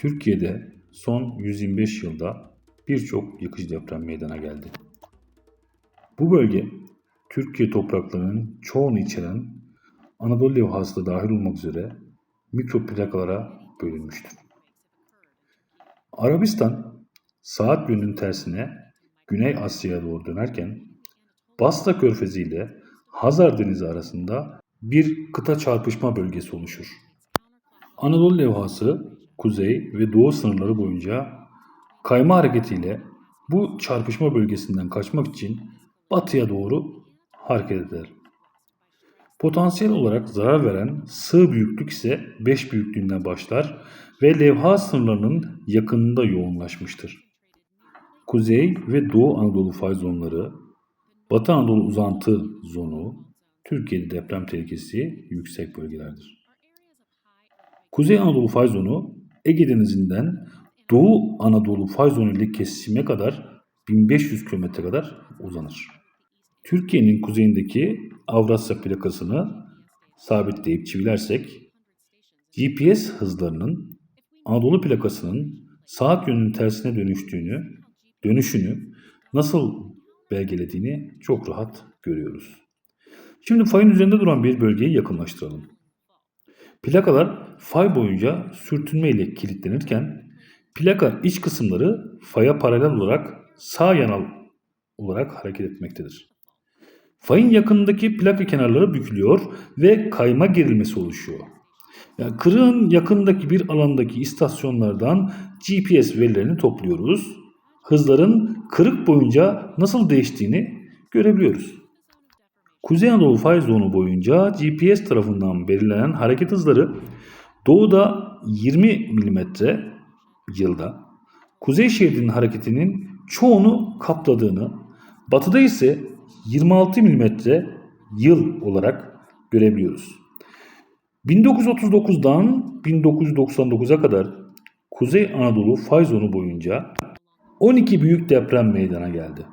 Türkiye'de son 125 yılda birçok yıkıcı deprem meydana geldi. Bu bölge Türkiye topraklarının çoğunu içeren Anadolu levhası da dahil olmak üzere mikro plakalara bölünmüştür. Arabistan saat yönünün tersine Güney Asya'ya doğru dönerken Basra Körfezi ile Hazar Denizi arasında bir kıta çarpışma bölgesi oluşur. Anadolu levhası kuzey ve doğu sınırları boyunca kayma hareketiyle bu çarpışma bölgesinden kaçmak için batıya doğru hareket eder. Potansiyel olarak zarar veren sığ büyüklük ise 5 büyüklüğünden başlar ve levha sınırlarının yakınında yoğunlaşmıştır. Kuzey ve Doğu Anadolu fay zonları, Batı Anadolu uzantı zonu, Türkiye'de deprem tehlikesi yüksek bölgelerdir. Kuzey Anadolu fay zonu Ege Denizi'nden Doğu Anadolu fay zonu ile kesişime kadar 1500 km kadar uzanır. Türkiye'nin kuzeyindeki Avrasya plakasını sabitleyip çivilersek GPS hızlarının Anadolu plakasının saat yönünün tersine dönüştüğünü, dönüşünü nasıl belgelediğini çok rahat görüyoruz. Şimdi fayın üzerinde duran bir bölgeyi yakınlaştıralım. Plakalar fay boyunca sürtünme ile kilitlenirken plaka iç kısımları faya paralel olarak sağ yanal olarak hareket etmektedir. Fayın yakınındaki plaka kenarları bükülüyor ve kayma gerilmesi oluşuyor. Yani kırığın yakındaki bir alandaki istasyonlardan GPS verilerini topluyoruz. Hızların kırık boyunca nasıl değiştiğini görebiliyoruz. Kuzey Anadolu fay zonu boyunca GPS tarafından belirlenen hareket hızları doğuda 20 mm yılda, kuzey şeridinin hareketinin çoğunu kapladığını, batıda ise 26 mm yıl olarak görebiliyoruz. 1939'dan 1999'a kadar Kuzey Anadolu fay zonu boyunca 12 büyük deprem meydana geldi.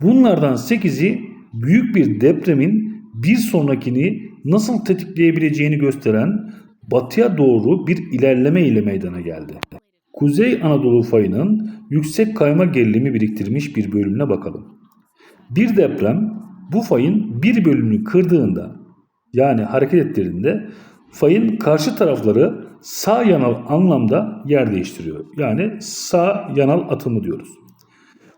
Bunlardan 8'i büyük bir depremin bir sonrakini nasıl tetikleyebileceğini gösteren batıya doğru bir ilerleme ile meydana geldi. Kuzey Anadolu fayının yüksek kayma gerilimi biriktirmiş bir bölümüne bakalım. Bir deprem bu fayın bir bölümünü kırdığında yani hareket ettirdiğinde fayın karşı tarafları sağ yanal anlamda yer değiştiriyor. Yani sağ yanal atımı diyoruz.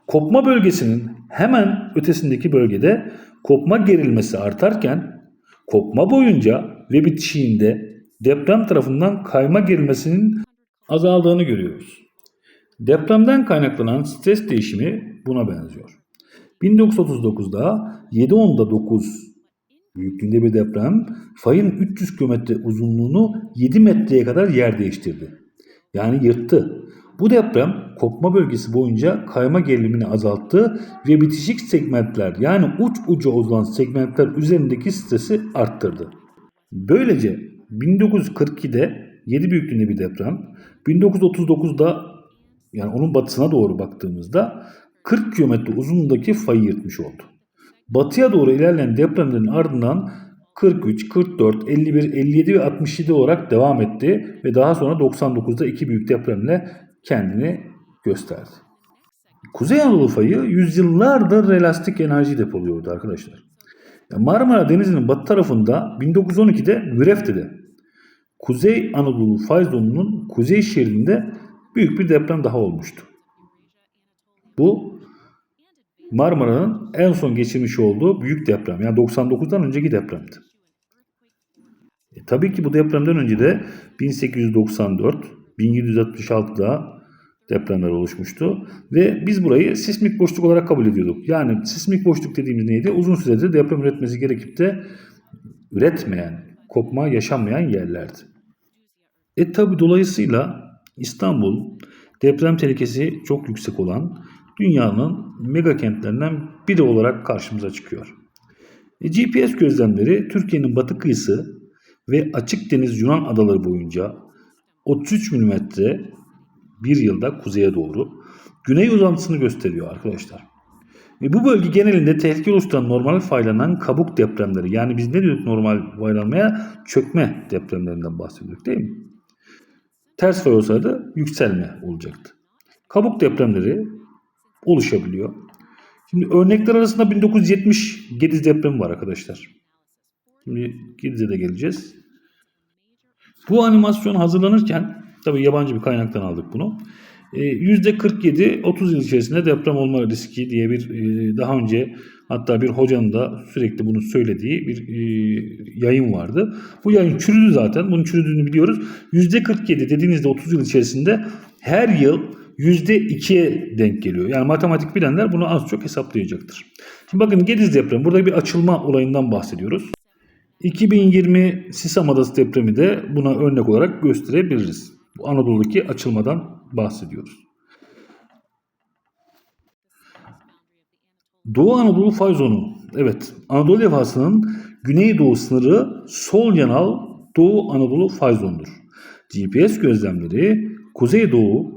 Kopma bölgesinin hemen ötesindeki bölgede kopma gerilmesi artarken kopma boyunca ve bitişiğinde deprem tarafından kayma gerilmesinin azaldığını görüyoruz. Depremden kaynaklanan stres değişimi buna benziyor. 1939'da 7.10'da 9 büyüklüğünde bir deprem fayın 300 km uzunluğunu 7 metreye kadar yer değiştirdi. Yani yırttı. Bu deprem kopma bölgesi boyunca kayma gerilimini azalttı ve bitişik segmentler yani uç uca olan segmentler üzerindeki stresi arttırdı. Böylece 1942'de 7 büyüklüğünde bir deprem, 1939'da yani onun batısına doğru baktığımızda 40 kilometre uzunluğundaki fayı yırtmış oldu. Batıya doğru ilerleyen depremlerin ardından 43, 44, 51, 57 ve 67 olarak devam etti ve daha sonra 99'da iki büyük depremle kendini gösterdi. Kuzey Anadolu fayı yüzyıllardır relastik enerji depoluyordu arkadaşlar. Marmara Denizi'nin batı tarafında 1912'de Vürefte'de Kuzey Anadolu fay zonunun kuzey şeridinde büyük bir deprem daha olmuştu. Bu Marmara'nın en son geçirmiş olduğu büyük deprem. Yani 99'dan önceki depremdi. E, tabii ki bu depremden önce de 1894, 1766'da depremler oluşmuştu. Ve biz burayı sismik boşluk olarak kabul ediyorduk. Yani sismik boşluk dediğimiz neydi? Uzun süredir deprem üretmesi gerekip de üretmeyen, kopma yaşanmayan yerlerdi. E tabi dolayısıyla İstanbul deprem tehlikesi çok yüksek olan dünyanın mega kentlerinden biri olarak karşımıza çıkıyor. E, GPS gözlemleri Türkiye'nin batı kıyısı ve açık deniz Yunan adaları boyunca 33 mm bir yılda kuzeye doğru güney uzantısını gösteriyor arkadaşlar. E bu bölge genelinde tehlike oluşturan normal faylanan kabuk depremleri yani biz ne diyorduk normal faylanmaya çökme depremlerinden bahsediyorduk değil mi? Ters fay olsaydı yükselme olacaktı. Kabuk depremleri oluşabiliyor. Şimdi örnekler arasında 1970 Gediz depremi var arkadaşlar. Şimdi Gediz'e de geleceğiz. Bu animasyon hazırlanırken tabii yabancı bir kaynaktan aldık bunu. Ee, %47 30 yıl içerisinde deprem olma riski diye bir e, daha önce hatta bir hocanın da sürekli bunu söylediği bir e, yayın vardı. Bu yayın çürüdü zaten. Bunun çürüdüğünü biliyoruz. %47 dediğinizde 30 yıl içerisinde her yıl %2'ye denk geliyor. Yani matematik bilenler bunu az çok hesaplayacaktır. Şimdi bakın Gediz depremi. Burada bir açılma olayından bahsediyoruz. 2020 Sisam Adası depremi de buna örnek olarak gösterebiliriz. Bu Anadolu'daki açılmadan bahsediyoruz. Doğu Anadolu fay zonu. Evet, Anadolu levhasının güneydoğu sınırı sol yanal Doğu Anadolu fay zonudur. GPS gözlemleri Kuzeydoğu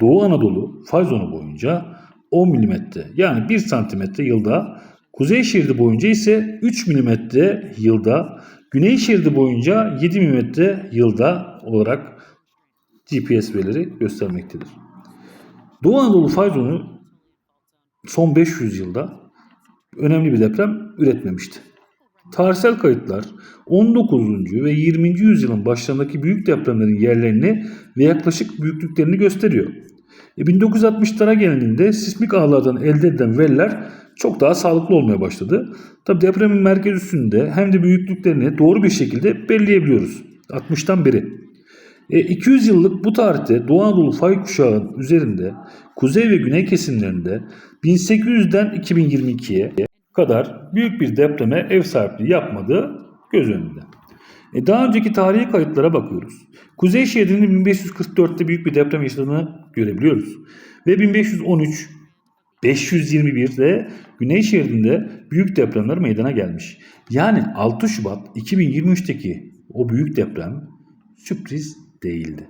Doğu Anadolu fay zonu boyunca 10 mm yani 1 cm yılda, kuzey şeridi boyunca ise 3 mm yılda, güney şeridi boyunca 7 mm yılda olarak GPS verileri göstermektedir. Doğu Anadolu fay zonu son 500 yılda önemli bir deprem üretmemişti. Tarihsel kayıtlar 19. ve 20. yüzyılın başlarındaki büyük depremlerin yerlerini ve yaklaşık büyüklüklerini gösteriyor. E 1960'lara gelindiğinde sismik ağlardan elde edilen veriler çok daha sağlıklı olmaya başladı. Tabi depremin merkez üstünde hem de büyüklüklerini doğru bir şekilde belirleyebiliyoruz. 60'tan beri. E, 200 yıllık bu tarihte Doğu Anadolu fay kuşağının üzerinde kuzey ve güney kesimlerinde 1800'den 2022'ye kadar büyük bir depreme ev sahipliği yapmadığı göz önünde. E, daha önceki tarihi kayıtlara bakıyoruz. Kuzey şeridinin 1544'te büyük bir deprem yaşadığını görebiliyoruz. Ve 1513 521'de Güney şeridinde büyük depremler meydana gelmiş. Yani 6 Şubat 2023'teki o büyük deprem sürpriz değildi.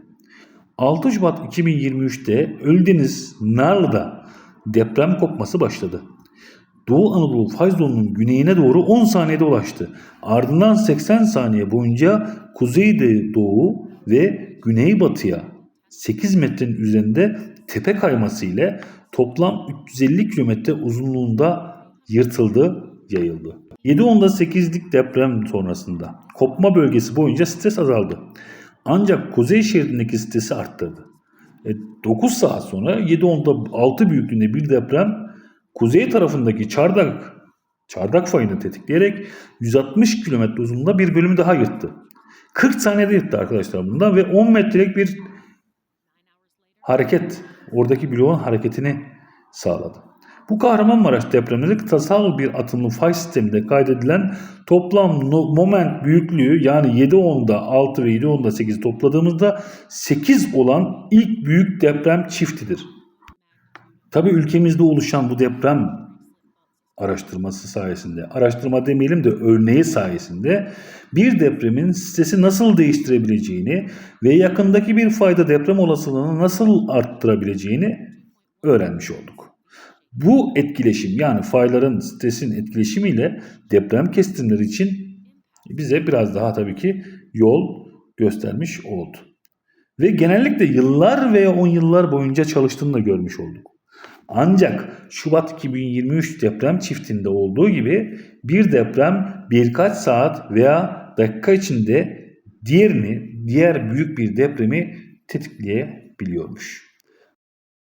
6 Şubat 2023'te Ölüdeniz Narlı'da deprem kopması başladı. Doğu Anadolu fay zonunun güneyine doğru 10 saniyede ulaştı. Ardından 80 saniye boyunca kuzeyde doğu ve güneybatıya 8 metrenin üzerinde tepe kayması ile toplam 350 kilometre uzunluğunda yırtıldı, yayıldı. 7.10'da 8'lik deprem sonrasında kopma bölgesi boyunca stres azaldı. Ancak kuzey şeridindeki stresi arttırdı. E, 9 saat sonra 7.10'da 6 büyüklüğünde bir deprem kuzey tarafındaki çardak çardak fayını tetikleyerek 160 kilometre uzunluğunda bir bölümü daha yırttı. 40 saniyede yırttı arkadaşlar bundan ve 10 metrelik bir hareket, oradaki bloğun hareketini sağladı. Bu Kahramanmaraş depremleri kıtasal bir atımlı fay sisteminde kaydedilen toplam moment büyüklüğü yani 7.10'da 6 ve 7.10'da 8 topladığımızda 8 olan ilk büyük deprem çiftidir. Tabi ülkemizde oluşan bu deprem araştırması sayesinde, araştırma demeyelim de örneği sayesinde bir depremin stresi nasıl değiştirebileceğini ve yakındaki bir fayda deprem olasılığını nasıl arttırabileceğini öğrenmiş olduk. Bu etkileşim yani fayların stresin etkileşimiyle deprem kestimleri için bize biraz daha tabii ki yol göstermiş oldu. Ve genellikle yıllar veya on yıllar boyunca çalıştığını da görmüş olduk. Ancak Şubat 2023 deprem çiftinde olduğu gibi bir deprem birkaç saat veya dakika içinde diğerini, diğer büyük bir depremi tetikleyebiliyormuş.